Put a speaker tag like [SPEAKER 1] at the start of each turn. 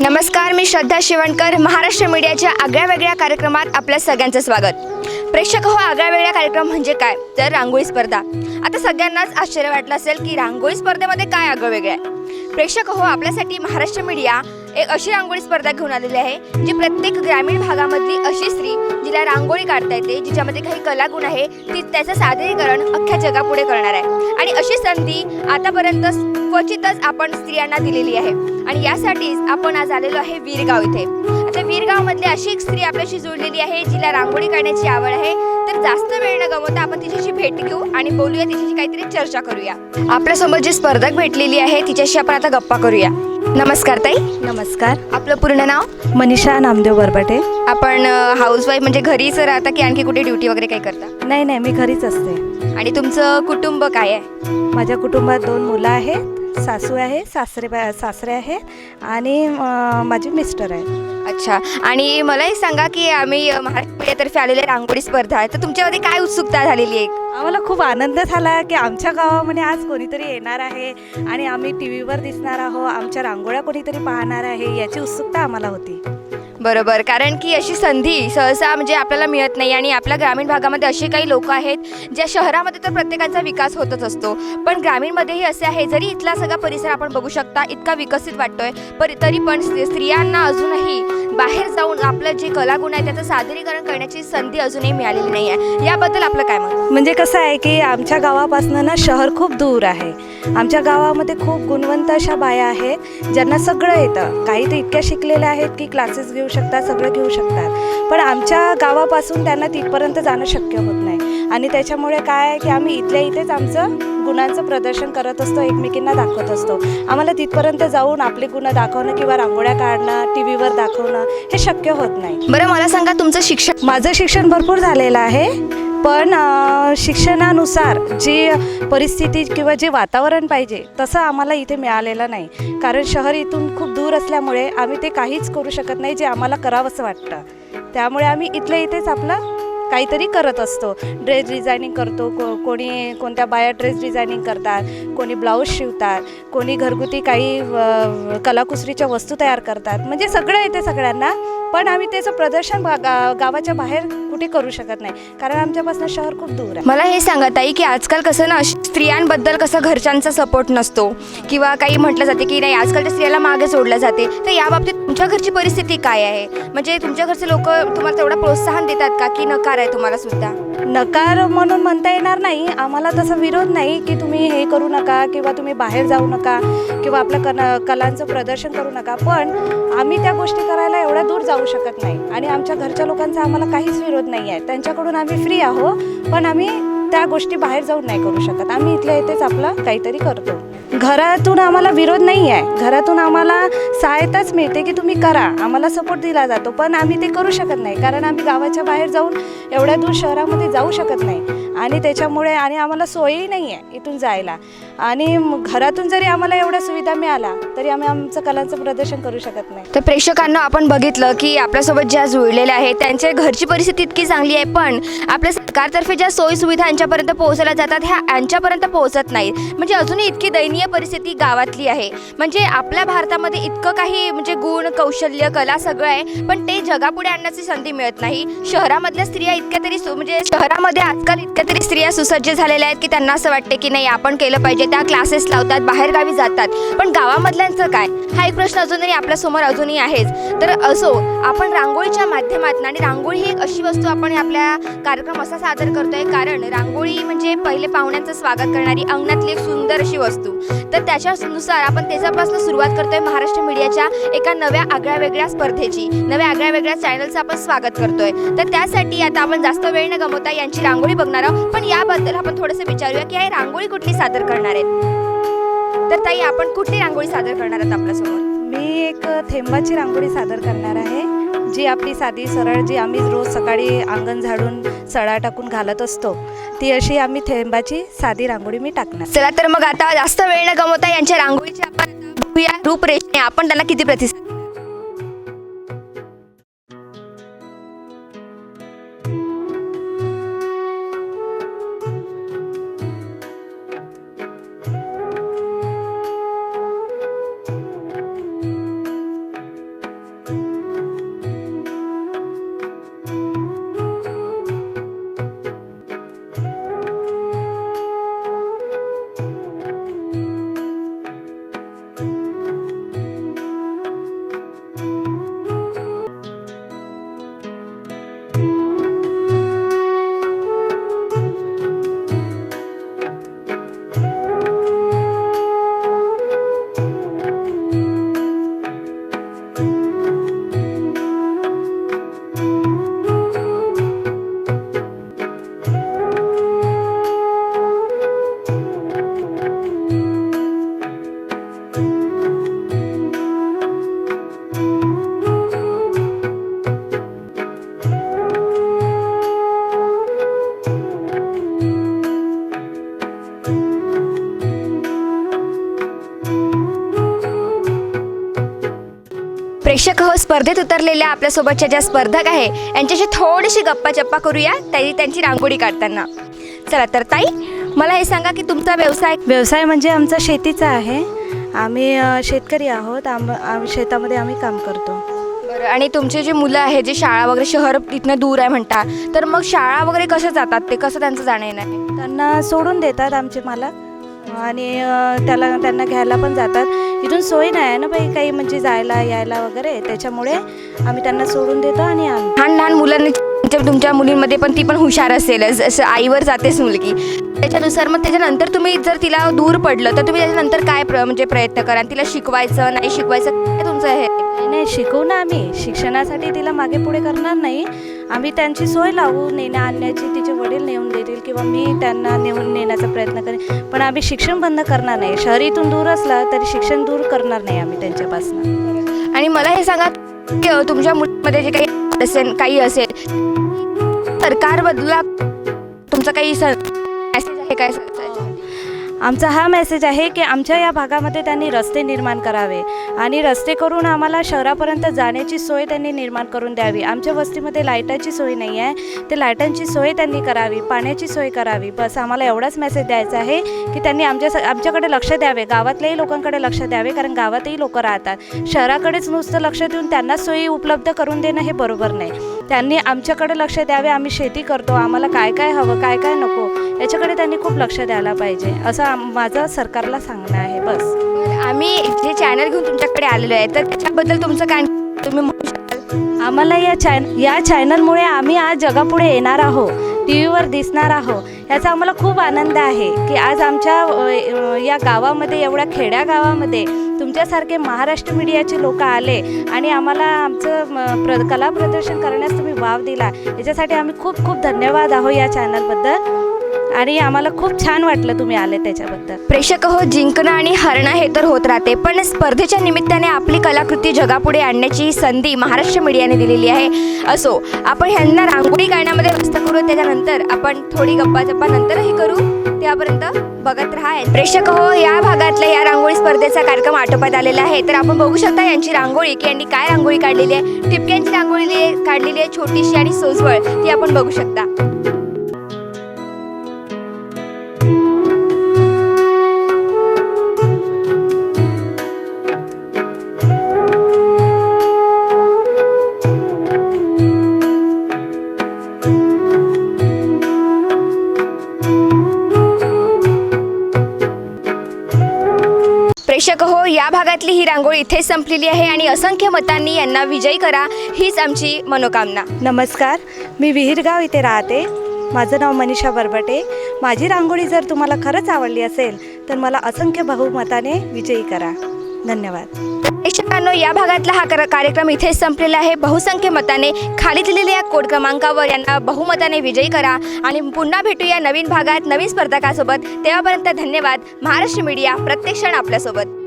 [SPEAKER 1] नमस्कार मी श्रद्धा शिवणकर महाराष्ट्र मीडियाच्या आगळ्या वेगळ्या कार्यक्रमात आपल्या सगळ्यांचं स्वागत. प्रेक्षक हो आगळ्या वेगळ्या कार्यक्रम म्हणजे काय? तर रांगोळी स्पर्धा. आता सगळ्यांनाच आश्चर्य वाटलं असेल की रांगोळी स्पर्धेमध्ये काय आगळं वेगळं आहे. प्रेक्षक हो आपल्यासाठी महाराष्ट्र मीडिया एक अशी रांगोळी स्पर्धा घेऊन आलेली आहे जी प्रत्येक ग्रामीण भागामधली अशी स्त्री जिला रांगोळी काढता येते जिच्यामध्ये काही कलागुण आहे ती त्याचं सादरीकरण अख्ख्या जगापुढे करणार आहे. आणि अशी संधी आतापर्यंत क्वचितच आपण स्त्रियांना दिलेली आहे. आणि यासाठीच आपण आज आलेलो आहे वीरगाव इथे. आता वीरगावमधली अशी एक स्त्री आपल्याशी जोडलेली आहे जिला रांगोळी काढण्याची आवड आहे. तर जास्त वेळ न गमवता आपण तिच्याशी भेट घेऊ आणि बोलूया तिच्याशी काहीतरी चर्चा करूया. आपल्यासोबत जी स्पर्धक भेटलेली आहे तिच्याशी आपण आता गप्पा करूया. नमस्कार ताई.
[SPEAKER 2] नमस्कार.
[SPEAKER 1] आपलं पूर्ण नाव?
[SPEAKER 2] मनीषा नामदेव बरबटे
[SPEAKER 1] आपण हाऊसवाईफ म्हणजे घरीच राहता की आणखी कुठे ड्युटी वगैरे काही करता?
[SPEAKER 2] नाही नाही मी घरीच असते.
[SPEAKER 1] आणि तुमचं कुटुंब काय आहे?
[SPEAKER 2] माझ्या कुटुंबात दोन मुलं आहेत सासू आहे सासरे बा- सासरे आहे आणि माझे मिस्टर आहे.
[SPEAKER 1] अच्छा. आणि मला एक सांगा की आम्ही अ, महाराष्ट्र मीडियातर्फे आलेली रांगोळी स्पर्धा आहे. तर तुमच्यामध्ये काय उत्सुकता झालेली आहे?
[SPEAKER 2] आम्हाला खूप आनंद झाला की आमच्या गावामध्ये आज कोणीतरी येणार आहे आणि आम्ही टी व्हीवर दिसणार आहोत आमच्या रांगोळ्या कोणीतरी पाहणार आहे याची उत्सुकता आम्हाला होती.
[SPEAKER 1] बरोबर कारण की अशी संधी सहसा म्हणजे आपल्याला मिळत नाही आणि आपल्या ग्रामीण भागामध्ये असे काही लोक आहेत ज्या शहरामध्ये तर प्रत्येकाचा विकास होतच असतो. पण ग्रामीणमध्येही असे आहे जरी इथला सगळा परिसर आपण बघू शकता इतका विकसित वाटतोय पर तरी पण स्त्री- स्त्रियांना अजूनही बाहेर जाऊन आपलं जे कलागुण आहे त्याचं सादरीकरण करण्याची संधी अजूनही मिळालेली नाही आहे. याबद्दल आपलं काय मत?
[SPEAKER 2] म्हणजे कसं आहे की आमच्या गावापासनं ना शहर खूप दूर आहे. आमच्या गावामध्ये खूप गुणवंत अशा बाया आहेत ज्यांना सगळं येतं. काही तर इतक्या शिकलेल्या आहेत की क्लासेस घेऊ शकतात सगळं घेऊ शकतात. पण आमच्या गावापासून त्यांना तिथपर्यंत जाणं शक्य होत नाही. आणि त्याच्यामुळे काय आहे की आम्ही इथल्या इथेच आमचं गुणांचं प्रदर्शन करत असतो एकमेकींना दाखवत असतो. आम्हाला तिथपर्यंत जाऊन आपले गुण दाखवणं किंवा रांगोळ्या काढणं टी व्हीवर दाखवणं हे शक्य होत नाही.
[SPEAKER 1] बरं मला सांगा तुमचं शिक्षण
[SPEAKER 2] माझं शिक्षण भरपूर झालेलं आहे पण शिक्षणानुसार जी परिस्थिती किंवा जे वातावरण पाहिजे तसं आम्हाला इथे मिळालेलं नाही. कारण शहर इथून खूप दूर असल्यामुळे आम्ही ते काहीच करू शकत नाही जे आम्हाला करावंसं वाटतं. त्यामुळे आम्ही इथल्या इथेच आपलं काहीतरी करत असतो. ड्रेस डिझायनिंग करतो. को कोणी कोणत्या बाया ड्रेस डिझायनिंग करतात कोणी ब्लाऊज शिवतात कोणी घरगुती काही कलाकुसरीच्या वस्तू तयार करतात. म्हणजे सगळं येते सगळ्यांना. पण आम्ही त्याचं प्रदर्शन गा- गावाच्या बाहेर कुठे करू शकत नाही. कारण आमच्यापासून शहर खूप दूर आहे.
[SPEAKER 1] मला हे सांगा ताई की आजकाल कसं ना स्त्रियांबद्दल कसं घरच्यांचा सपोर्ट नसतो. किंवा काही म्हटलं जाते की नाही आजकालच्या स्त्रियाला मागे सोडलं जाते. तर या बाबतीत तुमच्या घरची परिस्थिती काय आहे? म्हणजे तुमच्या घरचे लोक तुम्हाला तेवढा प्रोत्साहन देतात का की नकार आहे तुम्हाला सुद्धा?
[SPEAKER 2] नकार म्हणून म्हणता येणार नाही. आम्हाला तसा विरोध नाही की तुम्ही हे करू नका किंवा तुम्ही बाहेर जाऊ नका किंवा आपल्या कन कलांचं प्रदर्शन करू नका. पण आम्ही त्या गोष्टी करायला एवढ्या दूर जाऊ शकत नाही. आणि आमच्या घरच्या लोकांचा आम्हाला काहीच विरोध नाही आहे त्यांच्याकडून आम्ही फ्री आहो पण आम्ही त्या गोष्टी बाहेर जाऊन नाही करू शकत. आम्ही इथल्या इथेच आपलं काहीतरी करतो. घरातून आम्हाला विरोध नाही आहे. घरातून आम्हाला सहायताच मिळते की तुम्ही करा. आम्हाला सपोर्ट दिला जातो पण आम्ही ते करू शकत नाही. कारण आम्ही गावाच्या बाहेर जाऊन एवढ्या दूर शहरामध्ये जाऊ शकत नाही. आणि त्याच्यामुळे आणि आम्हाला सोयही नाही आहे इथून जायला. आणि घरातून जरी आम्हाला एवढ्या सुविधा मिळाला तरी आम्ही आमचं कलांचं प्रदर्शन करू शकत नाही.
[SPEAKER 1] तर प्रेक्षकांना आपण बघितलं की आपल्यासोबत ज्या जुळलेल्या आहेत त्यांच्या घरची परिस्थिती इतकी चांगली आहे पण आपल्या सरकारतर्फे ज्या सोयी सुविधा यांच्यापर्यंत पोहोचल्या जातात ह्या यांच्यापर्यंत पोहोचत नाहीत. म्हणजे अजूनही इतकी दयनीय परिस्थिती गावातली आहे. म्हणजे आपल्या भारतामध्ये इतकं काही म्हणजे गुण कौशल्य कला सगळं आहे पण ते जगापुढे आणण्याची संधी मिळत नाही. शहरामधल्या स्त्रिया इतक्या तरी सु- म्हणजे शहरामध्ये आजकाल इतक्या तरी स्त्रिया सुसज्ज झालेल्या आहेत की त्यांना असं वाटते की नाही आपण केलं पाहिजे त्या क्लासेस लावतात बाहेरगावी जातात. पण गावामधल्यांचं काय? हा एक प्रश्न अजूनही आपल्यासमोर अजूनही आहेच. तर असो आपण रांगोळीच्या माध्यमातून आणि रांगोळी ही एक अशी वस्तू आपण आपल्या कार्यक्रम असा सादर करतोय कारण रांगोळी रांगोळी म्हणजे पहिले पाहुण्यांचं स्वागत करणारी अंगणातली एक सुंदर अशी वस्तू. तर त्याच्यानुसार आपण त्याच्यापासून सुरुवात करतोय महाराष्ट्र मीडियाच्या एका नव्या आगळ्या वेगळ्या स्पर्धेची. नव्या आगळ्या वेगळ्या चॅनलचं आपण स्वागत करतोय. तर त्यासाठी आता आपण जास्त वेळ न गमवता यांची रांगोळी बघणार आहोत. पण याबद्दल आपण थोडंसं विचारूया की हे रांगोळी कुठली सादर करणार आहेत? तर ताई आपण कुठली रांगोळी सादर करणार आहात आपल्यासमोर?
[SPEAKER 2] मी एक थेंबाची रांगोळी सादर करणार आहे. जी आपली साधी सरळ जी आम्ही रोज सकाळी अंगण झाडून सडा टाकून घालत असतो ती अशी आम्ही थेंबाची साधी रांगोळी मी टाकणार.
[SPEAKER 1] चला तर मग आता जास्त वेळ न गमवता यांच्या रांगोळीची आपण आता आपण त्यांना किती प्रतिसाद स्पर्धेत उतरलेल्या आपल्यासोबतच्या ज्या स्पर्धक आहे यांच्याशी थोडीशी गप्पा चप्पा करूया त्यांनी त्यांची रांगोळी काढताना. चला तर ताई मला हे सांगा की तुमचा व्यवसाय
[SPEAKER 2] व्यवसाय म्हणजे आमचा शेतीचा आहे. आम्ही शेतकरी आहोत. आम आम शेतामध्ये आम्ही काम करतो.
[SPEAKER 1] बरं आणि तुमचे जे मुलं आहे जे शाळा वगैरे शहर इथनं दूर आहे म्हणता तर मग शाळा वगैरे कशा जातात? ते कसं त्यांचं जाणं येणं आहे?
[SPEAKER 2] त्यांना सोडून देतात आमचे मालक. आणि अ, त्याला त्यांना घ्यायला पण जातात. इथून सोय नाही आहे ना बाई काही म्हणजे जायला यायला वगैरे. त्याच्यामुळे आम्ही त्यांना सोडून देतो आणि
[SPEAKER 1] लहान लहान मुलांनी तुमच्या- तुमच्या मुलींमध्ये पण ती पण हुशार असेल जसं आईवर जातेच मुलगी. त्याच्यानुसार मग त्याच्यानंतर तुम्ही जर तिला दूर पडलं तर तुम्ही त्याच्यानंतर काय प्र म्हणजे प्रयत्न करा? तिला शिकवायचं नाही शिकवायचं काय तुमचं हे?
[SPEAKER 2] नाही नाही शिकवू ना आम्ही. शिक्षणासाठी तिला मागे पुढे करणार नाही. आम्ही त्यांची सोय लावू नेण्या आणण्याची तिचे वडील नेऊन देतील किंवा मी त्यांना नेऊन नेण्याचा प्रयत्न करेन. पण आम्ही शिक्षण बंद करणार नाही. शहरीतून दूर असलं तरी शिक्षण दूर करणार नाही आम्ही त्यांच्यापासून.
[SPEAKER 1] आणि मला हे सांगा की तुमच्या मुलीमध्ये जे काही असेल काही असेल सरकारबद्दला तुमचा काही मेसेज आहे काय
[SPEAKER 2] आमचा हा मेसेज आहे की आमच्या या भागामध्ये त्यांनी रस्ते निर्माण करावे आणि रस्ते करून आम्हाला शहरापर्यंत जाण्याची सोय त्यांनी निर्माण करून द्यावी. आमच्या वस्तीमध्ये लाईटाची सोय नाही आहे. ते लाईटांची सोय त्यांनी करावी पाण्याची सोय करावी. बस आम्हाला एवढाच मेसेज द्यायचा आहे की त्यांनी आमच्या आमच्याकडे लक्ष द्यावे. गावातल्याही लोकांकडे लक्ष द्यावे कारण गावातही लोक राहतात. शहराकडेच नुसतं लक्ष देऊन त्यांना सोयी उपलब्ध करून देणं हे बरोबर नाही. त्यांनी आमच्याकडे लक्ष द्यावे आम्ही शेती करतो आम्हाला काय काय हवं काय काय नको याच्याकडे त्यांनी खूप लक्ष द्यायला पाहिजे असं माझं सरकारला सांगणं आहे बस.
[SPEAKER 1] आम्ही जे चॅनल घेऊन तुमच्याकडे आलेलो आहे तर त्याच्याबद्दल तुमचं काय तुम्ही म्हणू शकाल?
[SPEAKER 2] आम्हाला या चॅन या चॅनलमुळे आम्ही आज जगापुढे येणार आहोत टी व्हीवर दिसणार आहोत याचा आम्हाला खूप आनंद आहे की आज आमच्या या गावामध्ये एवढ्या खेड्या गावामध्ये तुमच्यासारखे महाराष्ट्र मीडियाचे लोक आले आणि आम्हाला आमचं म, प्र कला प्रदर्शन करण्यास तुम्ही वाव दिला. याच्यासाठी आम्ही खूप खूप धन्यवाद आहो या चॅनलबद्दल आणि आम्हाला खूप छान वाटलं तुम्ही आले त्याच्याबद्दल.
[SPEAKER 1] प्रेक्षक हो जिंकणं आणि हरणं हे तर होत राहते पण स्पर्धेच्या निमित्ताने आपली कलाकृती जगापुढे आणण्याची संधी महाराष्ट्र मीडियाने दिलेली आहे. असो आपण ह्यांना रांगोळी गाण्यामध्ये व्यस्त करू त्याच्यानंतर आपण थोडी गप्पा चप्पा नंतरही करू त्यापर्यंत बघत राहा. प्रेक्षक हो या भागातल्या या रांगोळी स्पर्धेचा कार्यक्रम आटोपात आलेला आहे. तर आपण बघू शकता यांची रांगोळी की यांनी काय रांगोळी काढलेली आहे. टिपक्यांची रांगोळी काढलेली आहे छोटीशी आणि सोजवळ ती आपण बघू शकता. हो या भागातली ही रांगोळी इथेच संपलेली आहे आणि असंख्य मतांनी यांना विजयी करा. हीच आमची मनोकामना.
[SPEAKER 2] नमस्कार. मी विहीरगाव इथे राहते. माझं नाव मनीषा बरबटे. माझी रांगोळी जर तुम्हाला खरंच आवडली असेल तर मला असंख्य बहुमताने विजयी करा. धन्यवाद.
[SPEAKER 1] प्रेक्षकांनो या भागातला हा कर- कार्यक्रम इथेच संपलेला आहे. बहुसंख्य मताने खाली दिलेल्या या कोड क्रमांकावर यांना बहुमताने विजयी करा. आणि पुन्हा भेटूया नवीन भागात नवीन स्पर्धकासोबत. तेव्हापर्यंत धन्यवाद. महाराष्ट्र मीडिया प्रत्येक क्षण आपल्यासोबत.